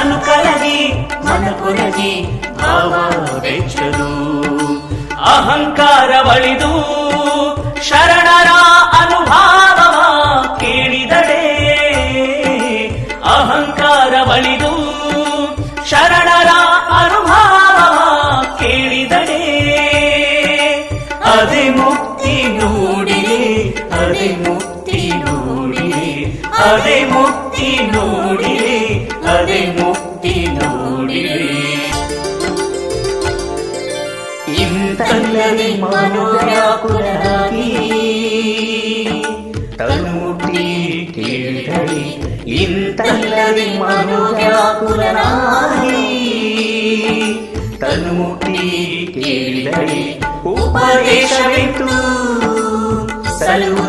ತನು ಕರಗಿ ಮನ ಕೊರಗಿ ಭಾವ ಬೆಚ್ಚದು ಅಹಂಕಾರ ಬಳಿದು ಶರಣರ ಅನುಭಾವವ ಅದೇ ಮುಕ್ತಿ ನೋಡಿರಿ ಅದೇ ಮುಕ್ತಿ ನೋಡಿರಿ ಇಂತಲ್ಲದೆ ಮನೋವ್ಯಾಕುಲರಾಗಿ ತನ್ನುಟಿ ಕೇಳಿದಳಿ ಇಂತಲ್ಲದೆ ಮನೋವ್ಯಾಕುಲನಾಗಿ ತನ್ನುಟಿ ಕೇಳಿದಳಿ ಉಪದೇಶವಿತ್ತು ಸಲುದಯ್ಯ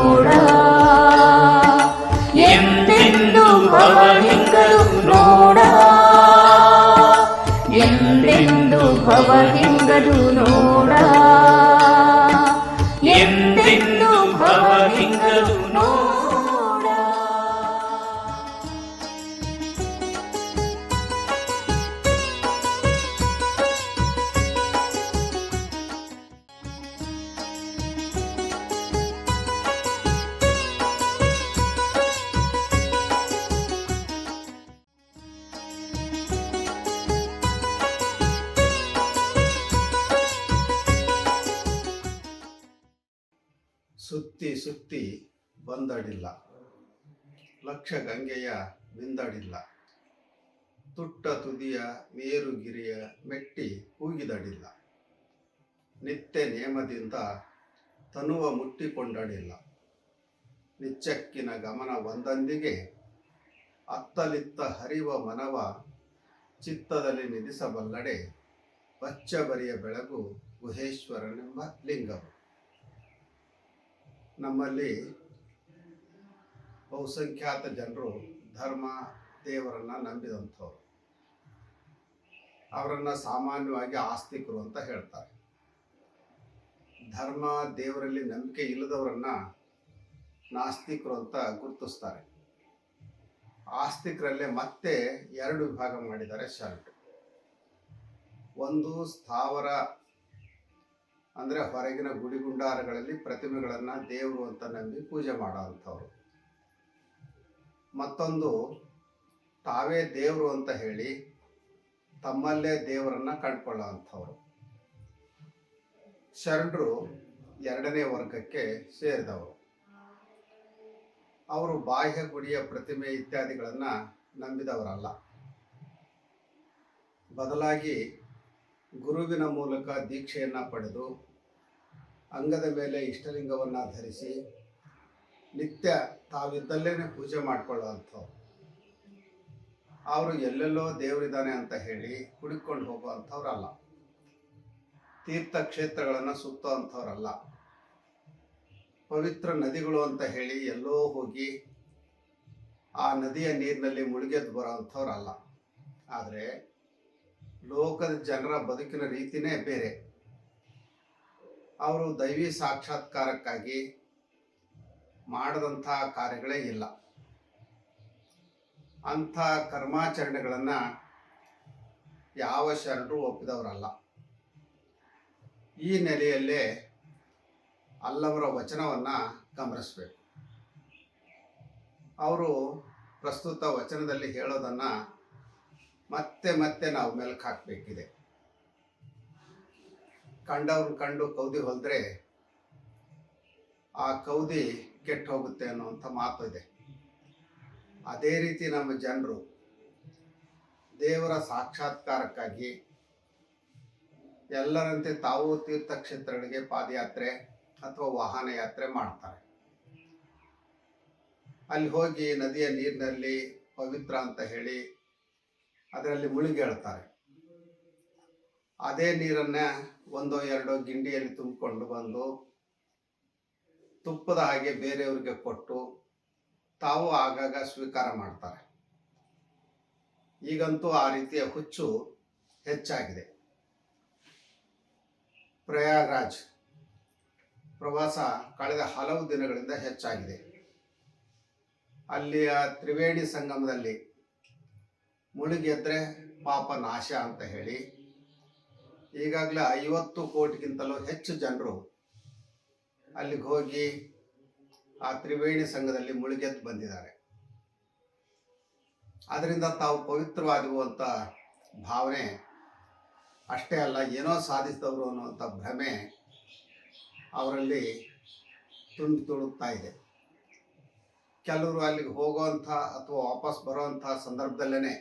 ಸುತ್ತಿ ಬಂದಡಿಲ್ಲ. ಲಕ್ಷ ಗಂಗೆಯ ಬಿಂದಡಿಲ್ಲ. ತುಟ್ಟ ತುದಿಯ ಮೇರುಗಿರಿಯ ಮೆಟ್ಟಿ ಕೂಗಿದಡಿಲ್ಲ. ನಿತ್ಯ ನೇಮದಿಂದ ತನುವ ಮುಟ್ಟಿಕೊಂಡಡಿಲ್ಲ. ನಿಚ್ಚಕ್ಕಿನ ಗಮನ ಒಂದೊಂದಿಗೆ ಅತ್ತಲಿತ್ತ ಹರಿವ ಮನವ ಚಿತ್ತದಲ್ಲಿ ನಿಧಿಸಬಲ್ಲಡೆ, ಬಚ್ಚಬರಿಯ ಬೆಳಗು ಗುಹೇಶ್ವರನೆಂಬ ಲಿಂಗವು. ನಮ್ಮಲ್ಲಿ ಬಹುಸಂಖ್ಯಾತ ಜನರು ಧರ್ಮ ದೇವರನ್ನು ನಂಬಿದಂಥವ್ರು. ಅವರನ್ನು ಸಾಮಾನ್ಯವಾಗಿ ಆಸ್ತಿಕರು ಅಂತ ಹೇಳ್ತಾರೆ. ಧರ್ಮ ದೇವರಲ್ಲಿ ನಂಬಿಕೆ ಇಲ್ಲದವರನ್ನ ನಾಸ್ತಿಕರು ಅಂತ ಗುರುತಿಸ್ತಾರೆ. ಆಸ್ತಿಕರಲ್ಲೇ ಮತ್ತೆ ಎರಡು ವಿಭಾಗ ಮಾಡಿದ್ದಾರೆ ಶರ್ಟ್. ಒಂದು ಸ್ಥಾವರ ಅಂದರೆ ಹೊರಗಿನ ಗುಡಿಗುಂಡಾರಗಳಲ್ಲಿ ಪ್ರತಿಮೆಗಳನ್ನು ದೇವರು ಅಂತ ನಂಬಿ ಪೂಜೆ ಮಾಡೋವಂಥವ್ರು ಮತ್ತೊಂದು, ತಾವೇ ದೇವರು ಅಂತ ಹೇಳಿ ತಮ್ಮಲ್ಲೇ ದೇವರನ್ನ ಕಂಡುಕೊಳ್ಳೋ ಅಂಥವ್ರು ಶರಣರು ಎರಡನೇ ವರ್ಗಕ್ಕೆ ಸೇರಿದವರು. ಅವರು ಬಾಹ್ಯ ಗುಡಿಯ ಪ್ರತಿಮೆ ಇತ್ಯಾದಿಗಳನ್ನು ನಂಬಿದವರಲ್ಲ. ಬದಲಾಗಿ ಗುರುವಿನ ಮೂಲಕ ದೀಕ್ಷೆಯನ್ನು ಪಡೆದು ಅಂಗದ ಮೇಲೆ ಇಷ್ಟಲಿಂಗವನ್ನು ಧರಿಸಿ ನಿತ್ಯ ತಾವಿದ್ದಲ್ಲೇ ಪೂಜೆ ಮಾಡ್ಕೊಳ್ಳೋವಂಥವ್ರು. ಅವರು ಎಲ್ಲೆಲ್ಲೋ ದೇವರಿದ್ದಾನೆ ಅಂತ ಹೇಳಿ ಹುಡುಕೊಂಡು ಹೋಗುವಂಥವ್ರಲ್ಲ. ತೀರ್ಥಕ್ಷೇತ್ರಗಳನ್ನು ಸುತ್ತೋ ಅಂಥವ್ರಲ್ಲ ಪವಿತ್ರ ನದಿಗಳು ಅಂತ ಹೇಳಿ ಎಲ್ಲೋ ಹೋಗಿ ಆ ನದಿಯ ನೀರಿನಲ್ಲಿ ಮುಳುಗೆದ್ದು ಬರೋ ಅಂಥವ್ರಲ್ಲ ಆದರೆ ಲೋಕದ ಜನರ ಬದುಕಿನ ರೀತಿನೇ ಬೇರೆ. ಅವರು ದೈವಿ ಸಾಕ್ಷಾತ್ಕಾರಕ್ಕಾಗಿ ಮಾಡದಂಥ ಕಾರ್ಯಗಳೇ ಇಲ್ಲ. ಅಂಥ ಕರ್ಮಾಚರಣೆಗಳನ್ನು ಯಾವ ಶರಣರು ಒಪ್ಪಿದವರಲ್ಲ. ಈ ನೆಲೆಯಲ್ಲೇ ಅಲ್ಲವರ ವಚನವನ್ನು ಗಮನಿಸಬೇಕು. ಅವರು ಪ್ರಸ್ತುತ ವಚನದಲ್ಲಿ ಹೇಳೋದನ್ನು ಮತ್ತೆ ಮತ್ತೆ ನಾವು ಮೆಲುಕು ಹಾಕಬೇಕಿದೆ. ಕಂಡವ್ರನ್ನ ಕಂಡು ಕೌದಿ ಹೊಲಿದ್ರೆ ಆ ಕೌದಿ ಕೆಟ್ಟು ಹೋಗುತ್ತೆ ಅನ್ನುವಂಥ ಮಾತು ಇದೆ. ಅದೇ ರೀತಿ ನಮ್ಮ ಜನರು ದೇವರ ಸಾಕ್ಷಾತ್ಕಾರಕ್ಕಾಗಿ ಎಲ್ಲರಂತೆ ತಾವು ತೀರ್ಥಕ್ಷೇತ್ರಗಳಿಗೆ ಪಾದಯಾತ್ರೆ ಅಥವಾ ವಾಹನ ಯಾತ್ರೆ ಮಾಡ್ತಾರೆ. ಅಲ್ಲಿ ಹೋಗಿ ನದಿಯ ನೀರಿನಲ್ಲಿ ಪವಿತ್ರ ಅಂತ ಹೇಳಿ ಅದರಲ್ಲಿ ಮುಳುಗಿ ಹೇಳ್ತಾರೆ ಅದೇ ನೀರನ್ನ ಒಂದೋ ಎರಡೋ ಗಿಂಡಿಯಲ್ಲಿ ತುಂಬಿಕೊಂಡು ಬಂದು ತುಪ್ಪದ ಹಾಗೆ ಬೇರೆಯವರಿಗೆ ಕೊಟ್ಟು ತಾವು ಆಗಾಗ ಸ್ವೀಕಾರ ಮಾಡ್ತಾರೆ. ಈಗಂತೂ ಆ ರೀತಿಯ ಹುಚ್ಚು ಹೆಚ್ಚಾಗಿದೆ. ಪ್ರಯಾಗ್ರಾಜ್ ಪ್ರವಾಸ ಕಳೆದ ಹಲವು ದಿನಗಳಿಂದ ಹೆಚ್ಚಾಗಿದೆ. ಅಲ್ಲಿಯ ತ್ರಿವೇಣಿ ಸಂಗಮದಲ್ಲಿ ಮುಳುಗೆದ್ರೆ ಪಾಪ ನಾಶ ಅಂತ ಹೇಳಿ, ಈಗಾಗಲೇ ಐವತ್ತು ಕೋಟಿಗಿಂತಲೂ ಹೆಚ್ಚು ಜನರು ಅಲ್ಲಿಗೆ ಹೋಗಿ ಆ ತ್ರಿವೇಣಿ ಸಂಘದಲ್ಲಿ ಮುಳುಗೆದ್ದು ಬಂದಿದ್ದಾರೆ. ಅದರಿಂದ ತಾವು ಪವಿತ್ರವಾದವು ಅಂತ ಭಾವನೆ ಅಷ್ಟೇ ಅಲ್ಲ, ಏನೋ ಸಾಧಿಸಿದವರು ಅನ್ನುವಂಥ ಭ್ರಮೆ ಅವರಲ್ಲಿ ತುಂಬಿ ತುಳುಕ್ತಾ ಇದೆ. ಕೆಲವರು ಅಲ್ಲಿಗೆ ಹೋಗುವಂಥ ಅಥವಾ ವಾಪಸ್ ಬರುವಂಥ ಸಂದರ್ಭದಲ್ಲೇ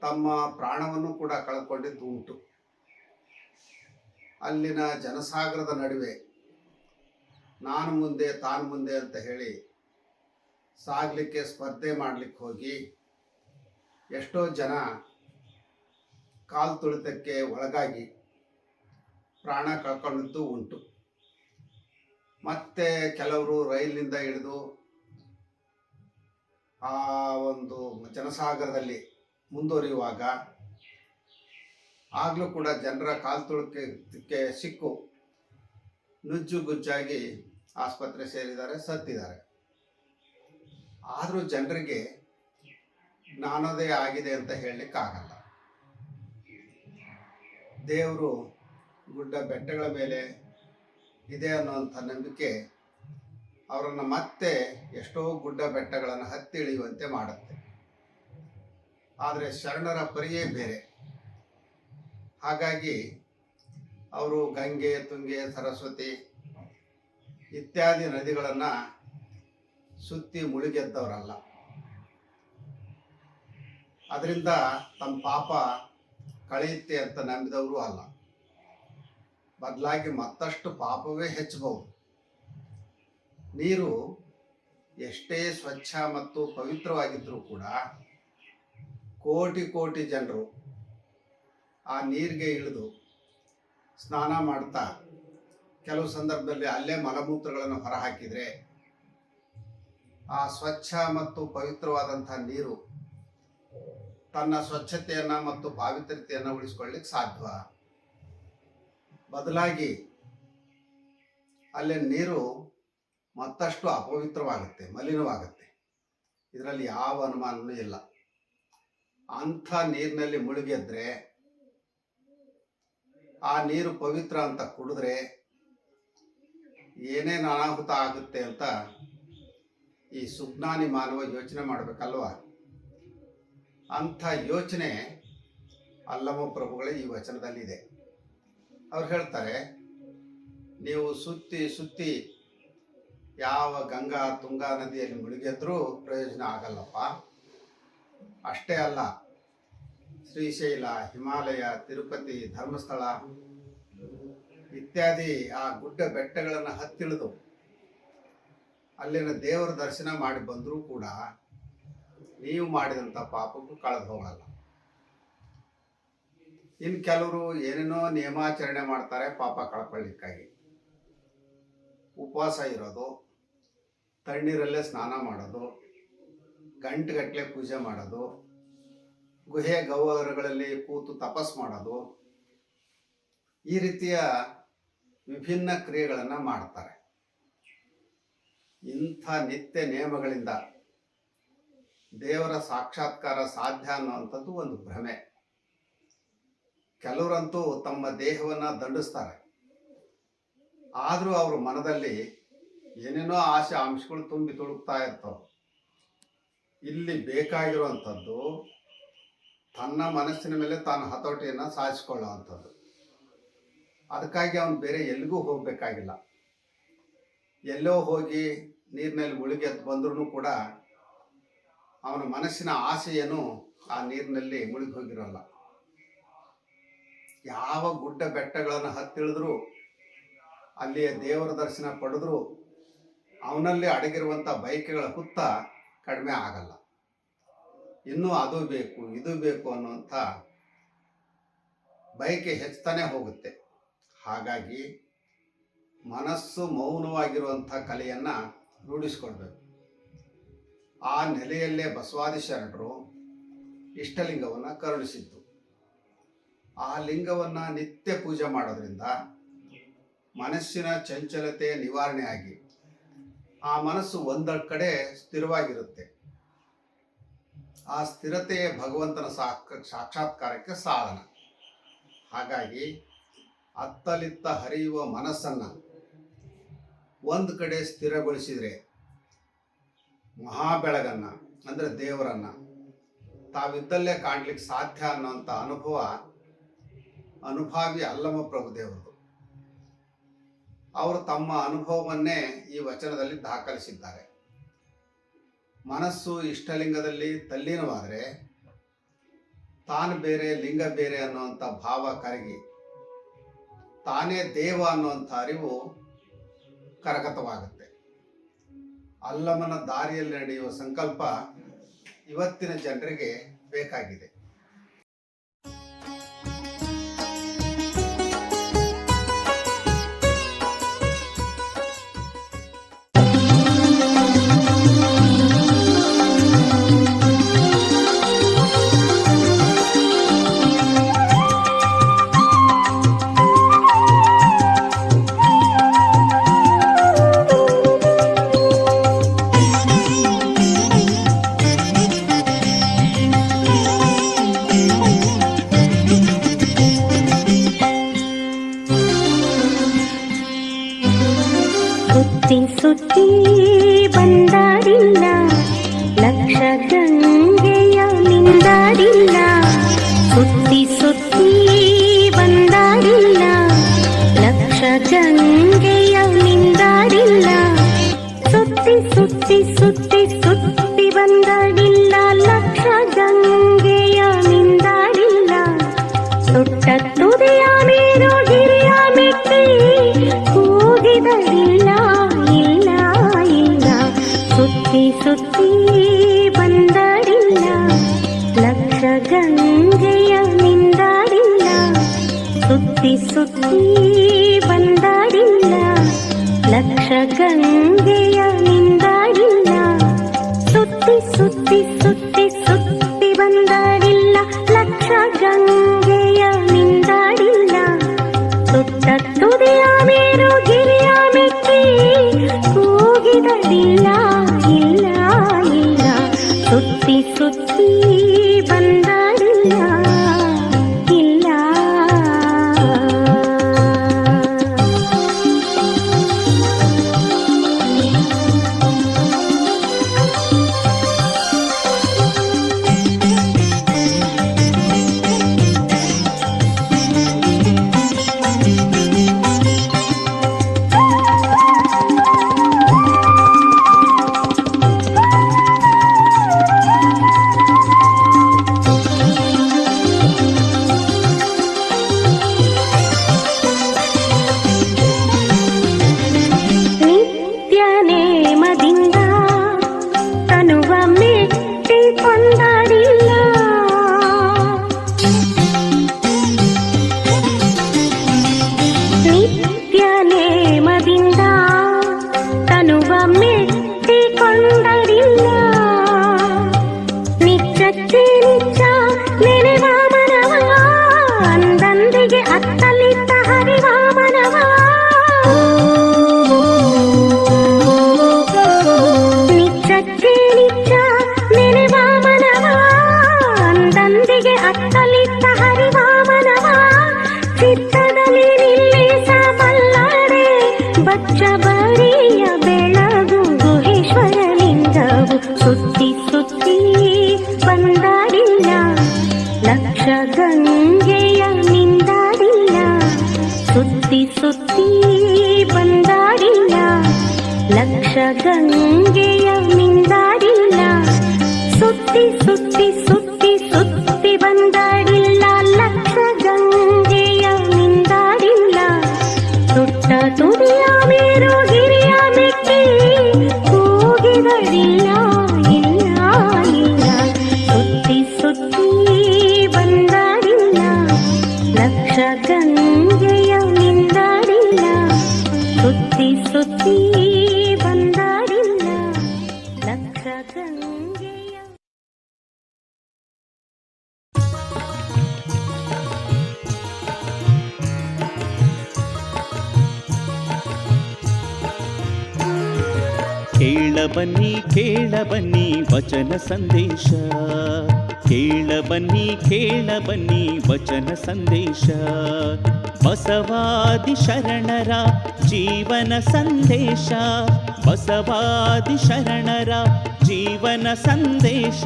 ತಮ್ಮ ಪ್ರಾಣವನ್ನು ಕೂಡ ಕಳ್ಕೊಂಡಿದ್ದು ಉಂಟು ಅಲ್ಲಿನ ಜನಸಾಗರದ ನಡುವೆ ನಾನು ಮುಂದೆ, ತಾನು ಮುಂದೆ ಅಂತ ಹೇಳಿ ಸಾಗಲಿಕ್ಕೆ ಸ್ಪರ್ಧೆ ಮಾಡಲಿಕ್ಕೆ ಹೋಗಿ ಎಷ್ಟೋ ಜನ ಕಾಲು ತುಳಿತಕ್ಕೆ ಒಳಗಾಗಿ ಪ್ರಾಣ ಕಳ್ಕೊಂಡಿದ್ದು ಉಂಟು. ಮತ್ತೆ ಕೆಲವರು ರೈಲಿನಿಂದ ಇಳಿದು ಆ ಒಂದು ಜನಸಾಗರದಲ್ಲಿ ಮುಂದುವರಿಯುವಾಗ ಆಗಲೂ ಕೂಡ ಜನರ ಕಾಲು ತುಳಿತಕ್ಕೆ ಸಿಕ್ಕು. ನುಜ್ಜು ಗುಜ್ಜಾಗಿ ಆಸ್ಪತ್ರೆ ಸೇರಿದ್ದಾರೆ, ಸತ್ತಿದ್ದಾರೆ. ಆದರೂ ಜನರಿಗೆ ನಾನದೇ ಆಗಿದೆ ಅಂತ ಹೇಳಲಿಕ್ಕಾಗಲ್ಲ. ದೇವರು ಗುಡ್ಡ ಬೆಟ್ಟಗಳ ಮೇಲೆ ಇದೆ ಅನ್ನುವಂಥ ನಂಬಿಕೆ ಅವರನ್ನು ಮತ್ತೆ ಎಷ್ಟೋ ಗುಡ್ಡ ಬೆಟ್ಟಗಳನ್ನು ಹತ್ತಿ ಇಳಿಯುವಂತೆ ಮಾಡುತ್ತೆ. ಆದರೆ ಶರಣರ ಪರಿಯೇ ಬೇರೆ. ಹಾಗಾಗಿ ಅವರು ಗಂಗೆ, ತುಂಗೆ, ಸರಸ್ವತಿ ಇತ್ಯಾದಿ ನದಿಗಳನ್ನು ಸುತ್ತಿ ಮುಳುಗೆದ್ದವರಲ್ಲ. ಅದರಿಂದ ತಮ್ಮ ಪಾಪ ಕಳೆಯುತ್ತೆ ಅಂತ ನಂಬಿದವರು ಅಲ್ಲ. ಬದಲಾಗಿ ಮತ್ತಷ್ಟು ಪಾಪವೇ ಹೆಚ್ಚಬಹುದು. ನೀರು ಎಷ್ಟೇ ಸ್ವಚ್ಛ ಮತ್ತು ಪವಿತ್ರವಾಗಿದ್ದರೂ ಕೂಡ ಕೋಟಿ ಕೋಟಿ ಜನರು ಆ ನೀರಿಗೆ ಇಳಿದು ಸ್ನಾನ ಮಾಡ್ತಾ ಕೆಲವು ಸಂದರ್ಭದಲ್ಲಿ ಅಲ್ಲೇ ಮಲಮೂತ್ರಗಳನ್ನು ಹೊರಹಾಕಿದರೆ ಆ ಸ್ವಚ್ಛ ಮತ್ತು ಪವಿತ್ರವಾದಂಥ ನೀರು ತನ್ನ ಸ್ವಚ್ಛತೆಯನ್ನು ಮತ್ತು ಪಾವಿತ್ರ್ಯತೆಯನ್ನು ಉಳಿಸ್ಕೊಳ್ಳಿಕ್ಕೆ ಸಾಧ್ಯ ಬದಲಾಗಿ ಅಲ್ಲಿ ನೀರು ಮತ್ತಷ್ಟು ಅಪವಿತ್ರವಾಗುತ್ತೆ, ಮಲಿನವಾಗುತ್ತೆ. ಇದರಲ್ಲಿ ಯಾವ ಅನುಮಾನವೂ ಇಲ್ಲ. ಅಂಥ ನೀರಿನಲ್ಲಿ ಮುಳುಗಿದ್ರೆ, ಆ ನೀರು ಪವಿತ್ರ ಅಂತ ಕುಡಿದ್ರೆ ಏನೇನು ಅನಾಹುತ ಆಗುತ್ತೆ ಅಂತ ಈ ಸುಜ್ಞಾನಿ ಮಾನವ ಯೋಚನೆ ಮಾಡಬೇಕಲ್ವಾ? ಅಂಥ ಯೋಚನೆ ಅಲ್ಲಮ ಪ್ರಭುಗಳೇ ಈ ವಚನದಲ್ಲಿದೆ. ಅವ್ರು ಹೇಳ್ತಾರೆ, ನೀವು ಸುತ್ತಿ ಸುತ್ತಿ ಯಾವ ಗಂಗಾ ತುಂಗಾ ನದಿಯಲ್ಲಿ ಮುಳುಗಿದ್ರೂ ಪ್ರಯೋಜನ ಆಗಲ್ಲಪ್ಪ. ಅಷ್ಟೇ ಅಲ್ಲ, ಶ್ರೀಶೈಲ, ಹಿಮಾಲಯ, ತಿರುಪತಿ, ಧರ್ಮಸ್ಥಳ ಇತ್ಯಾದಿ ಆ ಗುಡ್ಡ ಬೆಟ್ಟಗಳನ್ನು ಹತ್ತಿಳಿದು ಅಲ್ಲಿನ ದೇವರ ದರ್ಶನ ಮಾಡಿ ಬಂದರೂ ಕೂಡ ನೀವು ಮಾಡಿದಂಥ ಪಾಪಕ್ಕೂ ಕಳೆದು ಹೋಗಲ್ಲ. ಇನ್ನು ಕೆಲವರು ಏನೇನೋ ನಿಯಮಾಚರಣೆ ಮಾಡ್ತಾರೆ ಪಾಪ ಕಳ್ಕೊಳ್ಳಿಕ್ಕಾಗಿ ಉಪವಾಸ ಇರೋದು. ತಣ್ಣೀರಲ್ಲೇ ಸ್ನಾನ ಮಾಡೋದು ಗಂಟೆಗಟ್ಟಲೆ ಪೂಜೆ ಮಾಡೋದು, ಗುಹೆ ಗಹ್ವರಗಳಲ್ಲಿ ಕೂತು ತಪಸ್ ಮಾಡೋದು, ಈ ರೀತಿಯ ವಿಭಿನ್ನ ಕ್ರಿಯೆಗಳನ್ನು ಮಾಡ್ತಾರೆ. ಇಂಥ ನಿತ್ಯ ನಿಯಮಗಳಿಂದ ದೇವರ ಸಾಕ್ಷಾತ್ಕಾರ ಸಾಧ್ಯ ಅನ್ನುವಂಥದ್ದು ಒಂದು ಭ್ರಮೆ. ಕೆಲವರಂತೂ ತಮ್ಮ ದೇಹವನ್ನು ದಂಡಿಸ್ತಾರೆ. ಆದರೂ ಅವರು ಮನದಲ್ಲಿ ಏನೇನೋ ಆಸೆ ಅಂಶಗಳು ತುಂಬಿ ತುಳುಕ್ತಾ ಇರ್ತಾವ. ಇಲ್ಲಿ ಬೇಕಾಗಿರುವಂಥದ್ದು ತನ್ನ ಮನಸ್ಸಿನ ಮೇಲೆ ತಾನು ಹತೋಟಿಯನ್ನು ಸಾಧಿಸಿಕೊಳ್ಳುವಂಥದ್ದು. ಅದಕ್ಕಾಗಿ ಅವನು ಬೇರೆ ಎಲ್ಲಿಗೂ ಹೋಗಬೇಕಾಗಿಲ್ಲ. ಎಲ್ಲೋ ಹೋಗಿ ನೀರಿನಲ್ಲಿ ಮುಳುಗೆದ್ದು ಬಂದ್ರೂ ಕೂಡ ಅವನ ಮನಸ್ಸಿನ ಆಸೆಯನ್ನು ಆ ನೀರಿನಲ್ಲಿ ಮುಳುಗಿ ಹೋಗಿರಲ್ಲ. ಯಾವ ಗುಡ್ಡ ಬೆಟ್ಟಗಳನ್ನು ಹತ್ತಿಳಿದ್ರು ಅಲ್ಲಿಯ ದೇವರ ದರ್ಶನ ಪಡೆದ್ರು ಅವನಲ್ಲಿ ಅಡಗಿರುವಂಥ ಬಯಕೆಗಳ ಹುತ್ತ ಕಡಿಮೆ ಆಗಲ್ಲ. ಇನ್ನೂ ಅದು ಬೇಕು, ಇದು ಬೇಕು ಅನ್ನುವಂಥ ಬಯಕೆ ಹೆಚ್ಚುತ್ತಾನೆ ಹೋಗುತ್ತೆ. ಹಾಗಾಗಿ ಮನಸ್ಸು ಮೌನವಾಗಿರುವಂಥ ಕಲೆಯನ್ನು ರೂಢಿಸ್ಕೊಳ್ಬೇಕು. ಆ ನೆಲೆಯಲ್ಲೇ ಬಸವಾದಿ ಶರಣರು ಇಷ್ಟಲಿಂಗವನ್ನು ಕರುಣಿಸಿದ್ದು. ಆ ಲಿಂಗವನ್ನು ನಿತ್ಯ ಪೂಜೆ ಮಾಡೋದ್ರಿಂದ ಮನಸ್ಸಿನ ಚಂಚಲತೆ ನಿವಾರಣೆ ಆಗಿ ಆ ಮನಸ್ಸು ಒಂದ ಕಡೆ ಸ್ಥಿರವಾಗಿರುತ್ತೆ. ಆ ಸ್ಥಿರತೆಯೇ ಭಗವಂತನ ಸಾಕ್, ಸಾಕ್ಷಾತ್ಕಾರಕ್ಕೆ ಸಾಧನ. ಹಾಗಾಗಿ ಅತ್ತಲಿತ್ತ ಹರಿಯುವ ಮನಸ್ಸನ್ನು ಒಂದು ಕಡೆ ಸ್ಥಿರಗೊಳಿಸಿದರೆ ಮಹಾಬೆಳಗನ್ನು, ಅಂದರೆ ದೇವರನ್ನು ತಾವಿದ್ದಲ್ಲೇ ಕಾಣ್ಲಿಕ್ಕೆ ಸಾಧ್ಯ ಅನ್ನೋಂಥ ಅನುಭವ ಅನುಭಾವಿ ಅಲ್ಲಮ ಪ್ರಭು ದೇವರು ಅವರು ತಮ್ಮ ಅನುಭವವನ್ನೇ ಈ ವಚನದಲ್ಲಿ ದಾಖಲಿಸಿದ್ದಾರೆ. ಮನಸ್ಸು ಇಷ್ಟಲಿಂಗದಲ್ಲಿ ತಲ್ಲೀನವಾದರೆ ತಾನು ಬೇರೆ, ಲಿಂಗ ಬೇರೆ ಅನ್ನುವಂಥ ಭಾವ ಕರಗಿ, ತಾನೇ ದೇವ ಅನ್ನುವಂಥ ಅರಿವು ಕರಗತವಾಗುತ್ತೆ. ಅಲ್ಲಮನ ದಾರಿಯಲ್ಲಿ ನಡೆಯುವ ಸಂಕಲ್ಪ ಇವತ್ತಿನ ಜನರಿಗೆ ಬೇಕಾಗಿದೆ. പാടില്ല ಗಂಗೆಯ ನಿಂದಾಡಿಲ್ಲ ಸುತ್ತಿ ಸುತ್ತಿ ಬಂದಾಡಿಲ್ಲ ಲಕ್ಷ ಗಂಗೆಯ ನಿಂದಾಡಿಲ್ಲ ಸುತ್ತಿ ಸುತ್ತಿ ಸುತ್ತಿ ಸುತ್ತಿ ಬಂದಾಡಿಲ್ಲ ಲಕ್ಷ ಗಂಗೆಯ ನಿಂದಾಡಿಲ್ಲ ಸುತ್ತ ತುದಿಯ ಮೇರು ಗಿರಿಯ ಮೆಟ್ಟಿ ಕೂಗಿದಳಿಲ್ಲ ಇಲ್ಲ ಇಲ್ಲ ಸುತ್ತಿ ಸುತ್ತಿ ಗಂಗೆಯ ಮಿಂದಾರಿಲ್ಲ. ಸುತ್ತಿ ಸುತ್ತಿ ಕೇಳಬನ್ನಿ ಕೇಳ ಬನ್ನಿ ಕೇಳ ಬನ್ನಿ ವಚನ ಸಂದೇಶ. ಕೇಳಬನ್ನಿ ಕೇಳಬನ್ನಿ ಕೇಳ ಬನ್ನಿ ವಚನ ಸಂದೇಶ. ಬಸವಾದಿ ಶರಣರ ಜೀವನ ಸಂದೇಶ, ಬಸವಾದಿ ಶರಣರ ಜೀವನ ಸಂದೇಶ,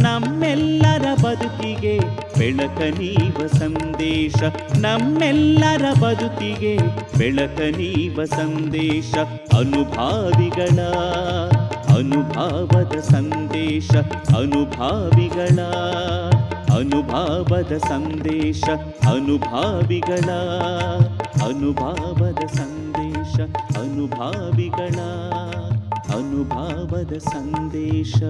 ನಮ್ಮೆಲ್ಲರ ಬದುಕಿಗೆ ಬೆಳಕ ನೀವ ಸಂದೇಶ, ನಮ್ಮೆಲ್ಲರ ಬದುಕಿಗೆ ಬೆಳಕ ನೀವ ಸಂದೇಶ, ಅನುಭಾವಿಗಳ, ಅನುಭಾವದ ಸಂದೇಶ, ಅನುಭಾವಿಗಳ. ಅನುಭಾವದ ಸಂದೇಶ ಅನುಭಾವಿಗಳ ಅನುಭಾವದ ಸಂದೇಶ ಅನುಭಾವಿಗಳ ಅನುಭಾವದ ಸಂದೇಶ.